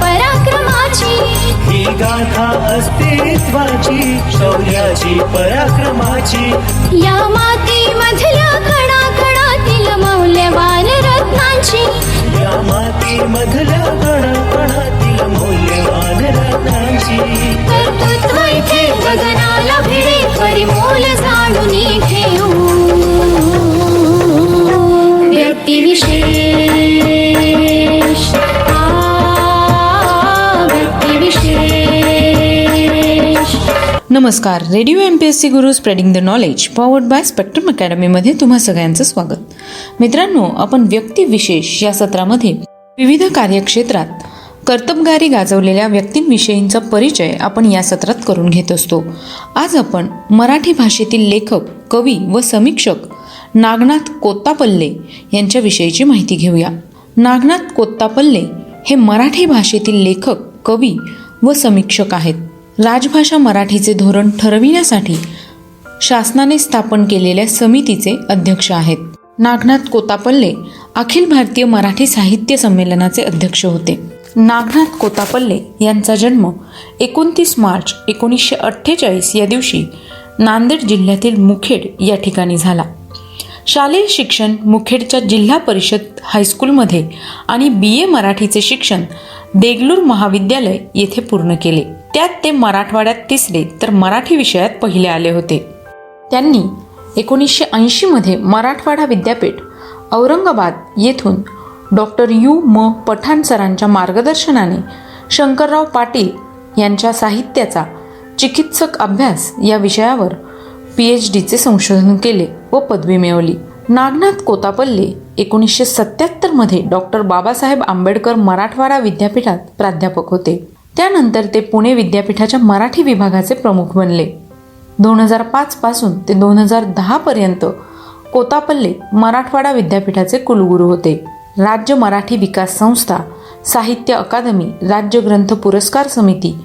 पराक्रमाची ही गाथा अस्तित्वाची शौर्याची पराक्रमाची. या मातीमधल्या कणा कणातील मौल्यवान रत्नांची. या माती मधल्या कणाकणातील मौल्यवान रत्नांची. कर्तृत्व इथे गगनाला भिडे परिमोल जाणून घेऊ व्यक्तिविशेष नमस्कार. Radio M P S C Guru spreading the knowledge powered by spectrum अकॅडमीमध्ये तुम्हा सगळ्यांचं स्वागत. मित्रांनो आपण व्यक्तिविशेष या सत्रामध्ये विविध कार्यक्षेत्रात कर्तबगारी गाजवलेल्या व्यक्तींविषयींचा परिचय आपण या सत्रात करून घेत असतो. आज आपण मराठी भाषेतील लेखक कवी व समीक्षक नागनाथ कोत्तापल्ले यांच्याविषयीची माहिती घेऊया. नागनाथ कोत्तापल्ले हे मराठी भाषेतील लेखक कवी व समीक्षक आहेत. राजभाषा मराठीचे धोरण ठरविण्यासाठी शासनाने स्थापन केलेल्या समितीचे अध्यक्ष आहेत. नागनाथ कोतापल्ले अखिल भारतीय मराठी साहित्य संमेलनाचे अध्यक्ष होते. नागनाथ कोतापल्ले यांचा जन्म एकोणतीस मार्च एकोणीसशे अठ्ठेचाळीस या दिवशी नांदेड जिल्ह्यातील मुखेड या ठिकाणी झाला. शालेय शिक्षण मुखेडच्या जिल्हा परिषद हायस्कूलमध्ये आणि बी ए मराठीचे शिक्षण देगलूर महाविद्यालय येथे पूर्ण केले. त्यात ते मराठवाड्यात तिसरे तर मराठी विषयात पहिले आले होते. त्यांनी एकोणीसशे ऐंशीमध्ये मराठवाडा विद्यापीठ औरंगाबाद येथून डॉक्टर यू. म. पठाण सरांच्या मार्गदर्शनाने शंकरराव पाटील यांच्या साहित्याचा चिकित्सक अभ्यास या विषयावर पी एच डीचे संशोधन केले व पदवी मिळवली. नागनाथ कोतापल्ले एकोणीसशे सत्याहत्तरमध्ये डॉक्टर बाबासाहेब आंबेडकर मराठवाडा विद्यापीठात प्राध्यापक होते. त्यानंतर ते पुणे विद्यापीठाच्या मराठी विभागाचे प्रमुख बनले. दोन हजार पाचपासून ते दोन हजार दहापर्यंत कोतापल्ले मराठवाडा विद्यापीठाचे कुलगुरू होते. राज्य मराठी विकास संस्था साहित्य अकादमी राज्य ग्रंथ पुरस्कार समिती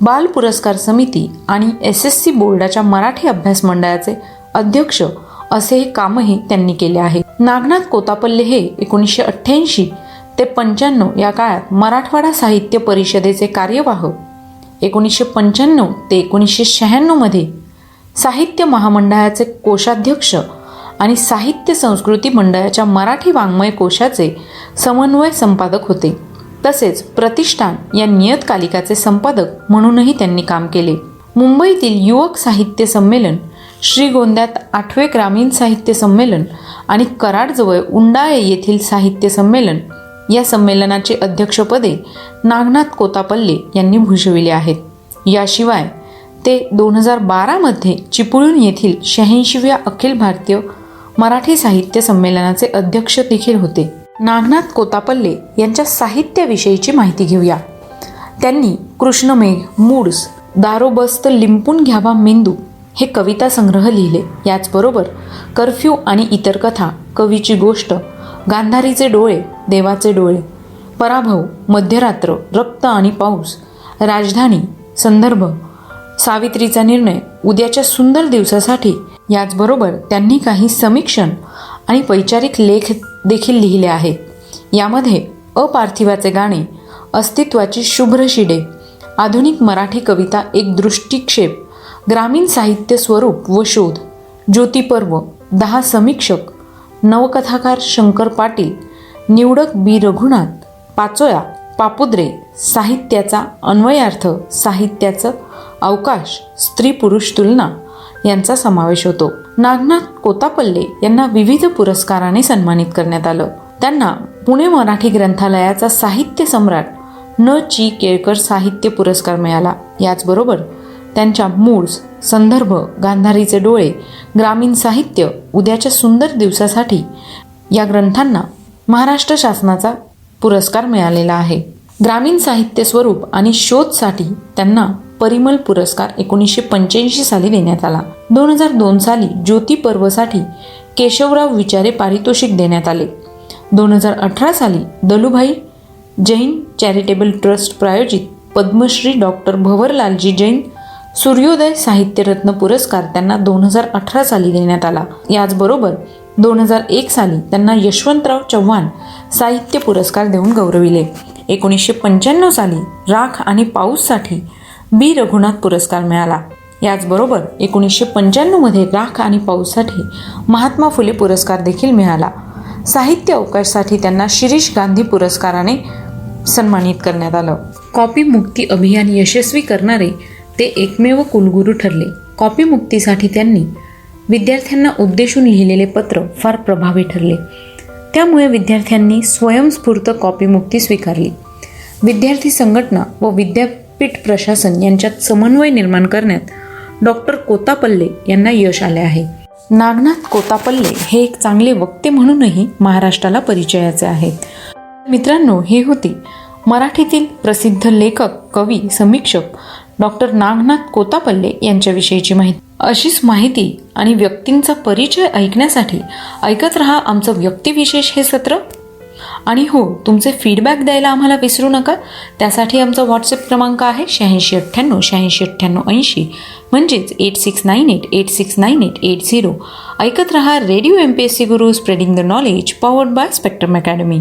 बाल पुरस्कार समिती आणि एस एस सी बोर्डाच्या मराठी अभ्यास मंडळाचे अध्यक्ष असे हे कामही त्यांनी केले आहे. नागनाथ कोतापल्ले हे एकोणीसशे अठ्ठ्याऐंशी ते पंच्याण्णव या काळात मराठवाडा साहित्य परिषदेचे कार्यवाह एकोणीसशे पंच्याण्णव ते एकोणीसशे शहाण्णवमध्ये साहित्य महामंडळाचे कोषाध्यक्ष आणि साहित्य संस्कृती मंडळाच्या मराठी वाङ्मय कोशाचे समन्वय संपादक होते. तसेच प्रतिष्ठान या नियतकालिकाचे संपादक म्हणूनही त्यांनी काम केले. मुंबईतील युवक साहित्य संमेलन श्रीगोंद्यात आठवे ग्रामीण साहित्य संमेलन आणि कराडजवळ उंडाळे येथील साहित्य संमेलन या संमेलनाचे अध्यक्षपदे नागनाथ कोतापल्ले यांनी भूषविले आहेत. याशिवाय ते दोन हजार बारामध्ये चिपळूण येथील शहाऐंशीव्या अखिल भारतीय मराठी साहित्य संमेलनाचे अध्यक्ष देखील होते. नागनाथ कोतापल्ले यांच्या साहित्याविषयीची माहिती घेऊया. त्यांनी कृष्णमेघ मूड्स दारोबस्त लिंपून घ्यावा मेंदू हे कविता संग्रह लिहिले. याचबरोबर कर्फ्यू आणि इतर कथा कवीची गोष्ट गांधारीचे डोळे देवाचे डोळे पराभव मध्यरात्र रक्त आणि पाऊस राजधानी संदर्भ सावित्रीचा निर्णय उद्याच्या सुंदर दिवसासाठी याचबरोबर त्यांनी काही समीक्षण आणि वैचारिक लेख देखील लिहिले आहेत. यामध्ये अपार्थिवाचे गाणे अस्तित्वाची शुभ्र शिडे आधुनिक मराठी कविता एक दृष्टिक्षेप ग्रामीण साहित्य स्वरूप व शोध ज्योतिपर्व दहा समीक्षक नवकथाकार शंकर पाटील निवडक बी. रघुनाथ पाचोया पापुद्रे साहित्याचा अन्वयार्थ साहित्याचं अवकाश स्त्री पुरुष तुलना यांचा समावेश होतो. नागनाथ कोतापल्ले यांना विविध पुरस्काराने सन्मानित करण्यात आलं. त्यांना पुणे मराठी ग्रंथालयाचा साहित्य सम्राट न ची केळकर साहित्य पुरस्कार मिळाला. याचबरोबर त्यांच्या मूड्स संदर्भ गांधारीचे डोळे ग्रामीण साहित्य उद्याच्या सुंदर दिवसासाठी या ग्रंथांना महाराष्ट्र शासनाचा पुरस्कार मिळालेला आहे. ग्रामीण साहित्य स्वरूप आणि शोधसाठी त्यांना परिमल पुरस्कार एकोणीसशे पंच्याऐंशी साली देण्यात आला. दोन हजार दोन साली ज्योती पर्वसाठी केशवराव विचारे पारितोषिक देण्यात आले. दोन हजार अठरा साली दलुभाई जैन चॅरिटेबल ट्रस्ट प्रायोजित पद्मश्री डॉक्टर भवरलालजी जैन सूर्योदय साहित्यरत्न पुरस्कार त्यांना दोन हजार अठरा साली देण्यात आला. याचबरोबर दोन हजार एक साली त्यांना यशवंतराव चव्हाण साहित्य पुरस्कार देऊन गौरविले. एकोणीसशे पंच्याण्णव साली राख आणि पाऊससाठी बी. रघुनाथ पुरस्कार मिळाला. याचबरोबर एकोणीसशे पंच्याण्णवमध्ये राख आणि पाऊससाठी महात्मा फुले पुरस्कार देखील मिळाला. साहित्य अवकाशसाठी त्यांना शिरीष गांधी पुरस्काराने सन्मानित करण्यात आलं. कॉपी मुक्ती अभियान यशस्वी करणारे ते एकमेव कुलगुरू ठरले. कॉपी मुक्तीसाठी त्यांनी विद्यार्थ्यांना उद्देशून लिहिलेले पत्र फार प्रभावी ठरले. त्यामुळे विद्यार्थ्यांनी स्वयंस्फूर्त कॉपी मुक्ती स्वीकारली. विद्यार्थी संघटना व विद्यापीठ प्रशासन यांच्यात समन्वय निर्माण करण्यात डॉक्टर कोतापल्ले यांना यश आले आहे. नागनाथ कोतापल्ले हे एक चांगले वक्ते म्हणूनही महाराष्ट्राला परिचयाचे आहेत. मित्रांनो हे होते मराठीतील प्रसिद्ध लेखक कवी समीक्षक डॉक्टर नागनाथ कोतापल्ले यांच्याविषयीची माहिती. अशीच माहिती आणि व्यक्तींचा परिचय ऐकण्यासाठी ऐकत रहा आमचं व्यक्तिविशेष हे सत्र. आणि हो तुमचे फीडबॅक द्यायला आम्हाला विसरू नका. त्यासाठी आमचा व्हॉट्सअप क्रमांक आहे शहाऐंशी अठ्ठ्याण्णव शहाऐंशी अठ्ठ्याण्णव ऐंशी. म्हणजेच eight six nine eight eight six nine eight eight zero ऐकत रहा radio M P S C Guru spreading the knowledge powered by spectrum academy